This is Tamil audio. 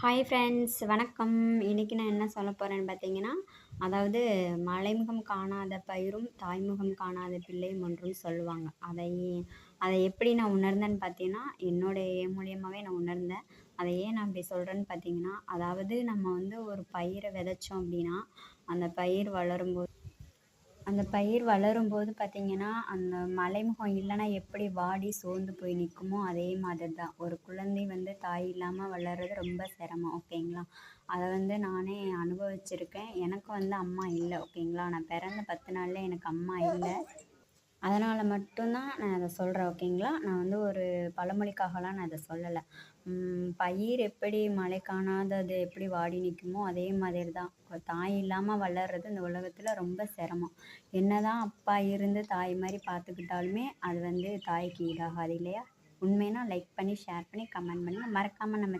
ஹாய் ஃப்ரெண்ட்ஸ் வணக்கம். இன்றைக்கி நான் என்ன சொல்ல போகிறேன்னு பார்த்தீங்கன்னா அதாவது மலைமுகம் காணாத பயிரும் தாய்முகம் காணாத பிள்ளையும் ஒன்றும் சொல்லுவாங்க. அதை அதை எப்படி நான் உணர்ந்தேன்னு பார்த்தீங்கன்னா என்னுடைய மூலியமாகவே நான் உணர்ந்தேன். அதை ஏன் நான் அப்படி சொல்கிறேன்னு பார்த்தீங்கன்னா அதாவது நம்ம வந்து ஒரு பயிரை விதைச்சோம் அப்படின்னா அந்த பயிர் வளரும்போது அந்த பயிர் வளரும் போது பார்த்திங்கன்னா அந்த மலைமுகம் இல்லைன்னா எப்படி வாடி சோர்ந்து போய் நிற்குமோ அதே மாதிரி தான் ஒரு குழந்தை வந்து தாய் இல்லாமல் வளர்றது ரொம்ப சிரமம் ஓகேங்களா? அதை வந்து நானே அனுபவிச்சிருக்கேன். எனக்கு வந்து அம்மா இல்லை ஓகேங்களா? நான் பிறந்த பத்து நாளில் எனக்கு அம்மா இல்லை. அதனால் மட்டும்தான் நான் அதை சொல்கிறேன் ஓகேங்களா? நான் வந்து ஒரு பழமொழிக்காகலாம் நான் இதை சொல்லலை. பயிர் எப்படி மழை காணாதது எப்படி வாடி நிற்குமோ அதே மாதிரி தான் தாய் இல்லாமல் வளர்றது இந்த உலகத்தில் ரொம்ப சிரமம். என்ன தான் அப்பா இருந்து தாய் மாதிரி பார்த்துக்கிட்டாலுமே அது வந்து தாய்க்கு ஈடாகாது இல்லையா? உண்மைனா லைக் பண்ணி ஷேர் பண்ணி கமெண்ட் பண்ணுங்கள் மறக்காமல் நம்ம